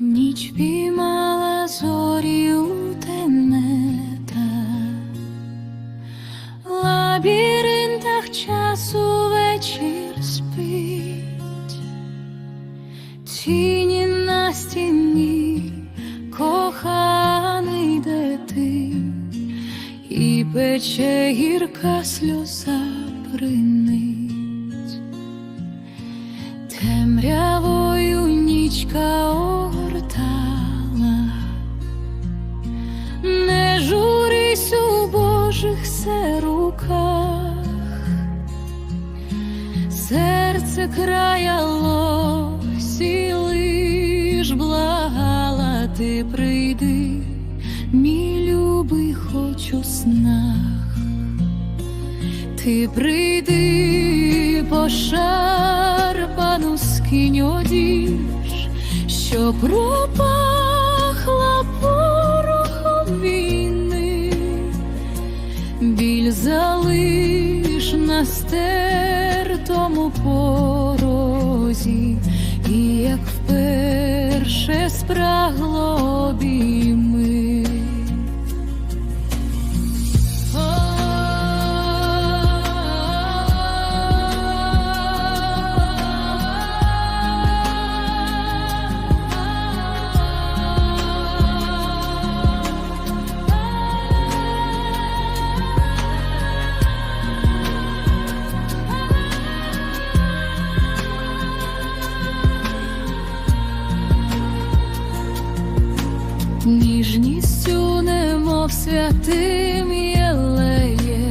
Ніч піймала зорі у темнета, в лабіринтах часу вечір спить, тіні на стіні, коханий де ти, і пече гірка сльоза принить, темрявою нічка. Божих се руках, серце краялось і лиш благала ти прийди, мій любий хоч у снах, ти прийди пошарпану скинь одіж, що пропахла на стертому порозі, і як вперше спрагло обійми. Ніжністю, немов святим єлеєм,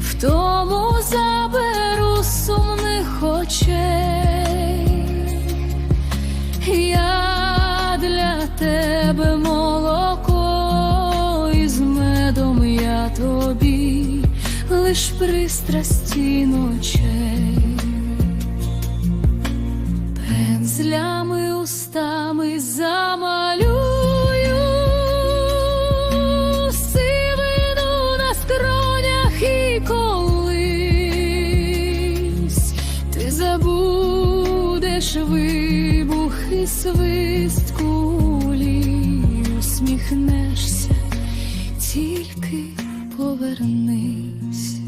в тому заберу сумних очей, я для тебе молоко із медом я тобі лиш пристрасті ночей пензлями устами замалюю. Сивину на скронях і колись. Ти забудеш вибух і свист кулі, усміхнешся, тільки повернись.